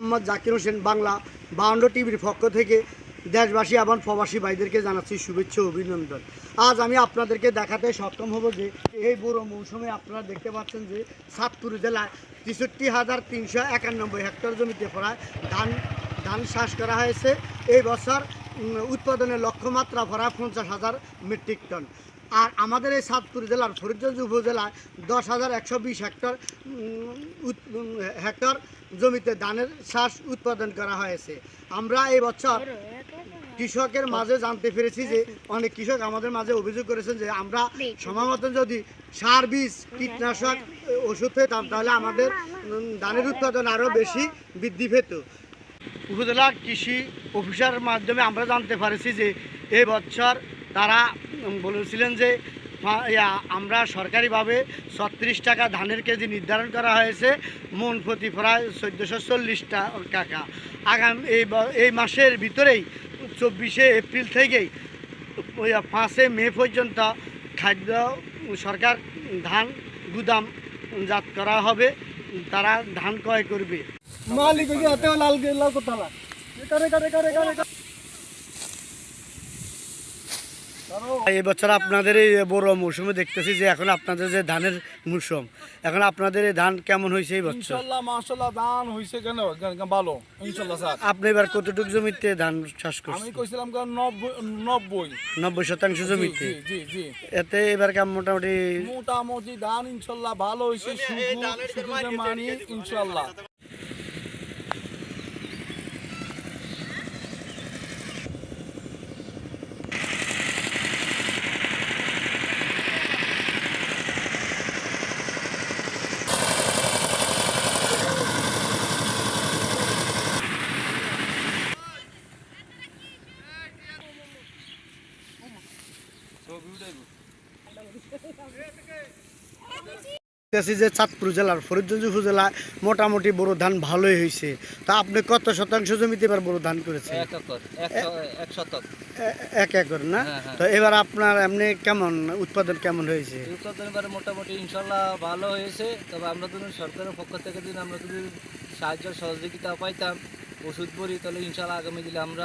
Mohammad Zakir Hossain Bangla bound টিভির পক্ষ থেকে দেশবাসী এবং প্রবাসী ভাইদেরকে জানাচ্ছি শুভেচ্ছা অভিনন্দন। আজ আমি আপনাদেরকে দেখাতে সক্ষম হব যে এই বুড়ো মৌসুমে আপনারা দেখতে পাচ্ছেন যে সাতপুর জেলায় তেষট্টি হাজার তিনশো একানব্বই হেক্টর জমিতে প্রায় ধান ধান চাষ করা হয়েছে। এই বছর উৎপাদনের লক্ষ্যমাত্রা ভরা পঞ্চাশ হাজার মেট্রিক টন। আর আমাদের এই সাতপুর জেলার ফরিদগঞ্জ উপজেলায় দশ হাজার একশো বিশ হেক্টর হেক্টর জমিতে ধানের চাষ উৎপাদন করা হয়েছে। আমরা এই বছর কৃষকের মাঝে জানতে পেরেছি যে, অনেক কৃষক আমাদের মাঝে অভিযোগ করেছেন যে, আমরা সময় যদি সার বীজ, কীটনাশক, ওষুধ পেতাম, তাহলে আমাদের ধানের উৎপাদন আরও বেশি বৃদ্ধি পেত। উপজেলা কৃষি অফিসার মাধ্যমে আমরা জানতে পারছি যে এই বছর তারা বলেছিলেন যে আমরা সরকারিভাবে ছত্রিশ টাকা ধানের কেজি নির্ধারণ করা হয়েছে। মন প্রতি প্রায় চোদ্দোশো চল্লিশ টাকা। আগাম, এই এই মাসের ভিতরেই চব্বিশে এপ্রিল থেকেই পাঁচে মে পর্যন্ত খাদ্য সরকার ধান গুদাম জাত করা হবে। তারা ধান ক্রয় করবে। মালিক লাল কোতালা। করে করে করে করে এই বছর আপনাদের এই বড় মৌসুমে দেখতেছি যে এখন আপনাদের যে ধানের মৌসুম এখন আপনাদের এই ধান কেমন হয়েছে এই বছর? মাশাল্লাহ দান হইছে কেন? ভালো ইনশাল্লাহ স্যার। আপনি এবার কতটুকু জমিতে ধান চাষ করছেন? আমি কইছিলাম নব্বই নব্বই। শতাংশ জমিতে? জি জি এতে এবার কেমন মোটামুটি? মোটামুটি ধান ইনশাল্লাহ ভালো যে মানি ইনশাল্লাহ দেখতেছি যে চাঁদপুর জেলার ফরিদগঞ্জ উপজেলায় মোটামুটি বড় ধান ভালোই হয়েছে তা আপনি কত শতাংশ জমিতে এবার বড় ধান করেছেন? একর এক একর না? হ্যাঁ, হ্যাঁ। তো এবার আপনার এমনি কেমন উৎপাদন কেমন হয়েছে? উৎপাদন এবারে মোটামুটি ইনশাল্লাহ ভালো হয়েছে। তবে আমরা যদি সরকারের পক্ষ থেকে যদি আমরা যদি সাহায্য সহযোগিতা পাইতাম ওষুধ পরি তাহলে ইনশাল্লাহ আগামী দিলে আমরা